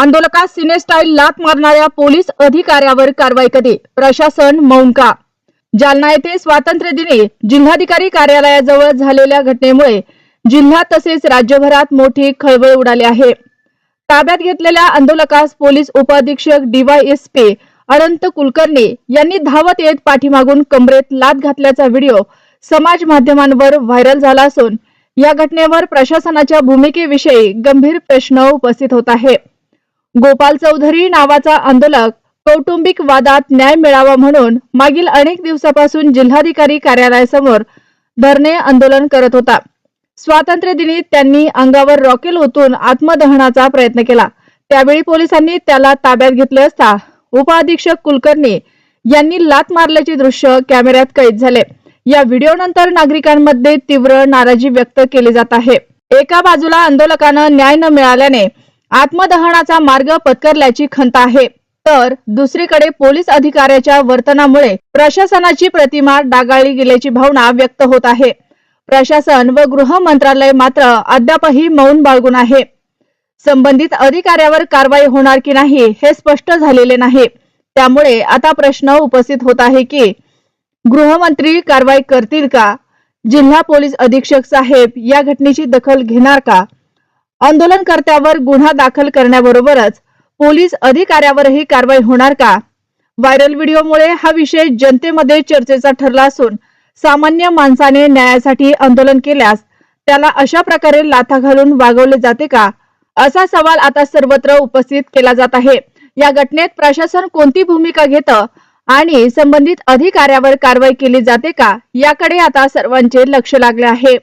आंदोलकास cine style लात मारणाऱ्या police अधिकाऱ्यावर कारवाई कधी? प्रशासन मौन का? जालना येथे स्वातंत्र्य दिनी जिल्हाधिकारी कार्यालयाजवळ झालेल्या घटनेमुळे जिल्हा तसेच राज्यभरात मोठी खळबळ उडाली आहे. ताब्यात घेतलेल्या आंदोलकास पोलीस उपअधीक्षक डीवायएसपी अनंत कुलकर्णी यांनी धावत येत पाठीमागून कमरेत लात घातल्याचा व्हिडिओ समाज माध्यमांवर व्हायरल झाला असून या घटनेवर प्रशासनाच्या भूमिकेविषयी गंभीर प्रश्न उपस्थित होत आहे गोपाल चौधरी नावाचा आंदोलक कौटुंबिक वादात न्याय मिळावा म्हणून मागील अनेक दिवसापासून जिल्हाधिकारी कार्यालयासमोर धरणे आंदोलन करत होता. स्वातंत्र्य दिनी त्यांनी अंगावर रॉकेल ओतून आत्मदहनाचा प्रयत्न केला. त्यावेळी पोलिसांनी त्याला ताब्यात घेतले असता उपअधीक्षक कुलकर्णी यांनी लात मारल्याचे दृश्य कॅमेऱ्यात कैद झाले. या व्हिडिओनंतर नागरिकांमध्ये तीव्र नाराजी व्यक्त केली जात आहे. एका बाजूला आंदोलकानं न्याय न मिळाल्याने आत्मदहनाचा मार्ग पत्करल्याची खंत आहे. तर दुसरीकडे पोलीस अधिकाऱ्याच्या वर्तनामुळे प्रशासनाची प्रतिमा डागाळली गेल्याची भावना व्यक्त होत आहे. प्रशासन व गृह मंत्रालय मात्र अद्यापही मौन बाळगून आहे. संबंधित अधिकाऱ्यावर कारवाई होणार की नाही हे स्पष्ट झालेले नाही. त्यामुळे आता प्रश्न उपस्थित होत आहे की गृहमंत्री कारवाई करतील का? जिल्हा पोलीस अधीक्षक साहेब या घटनेची दखल घेणार का? आंदोलनकर्त्यावर गुन्हा दाखल करण्याबरोबरच पोलीस अधिकाऱ्यावरही कारवाई होणार का? व्हायरल व्हिडिओमुळे हा विषय जनतेमध्ये चर्चेचा ठरला असून सामान्य माणसाने न्यायासाठी आंदोलन केल्यास त्याला अशा प्रकारे लाथा घालून वागवले जाते का? असा सवाल आता सर्वत्र उपस्थित केला जात आहे. या घटनेत प्रशासन कोणती भूमिका घेतं आणि संबंधित अधिकाऱ्यावर कारवाई केली जाते का? याकडे आता सर्वांचे लक्ष लागले आहे.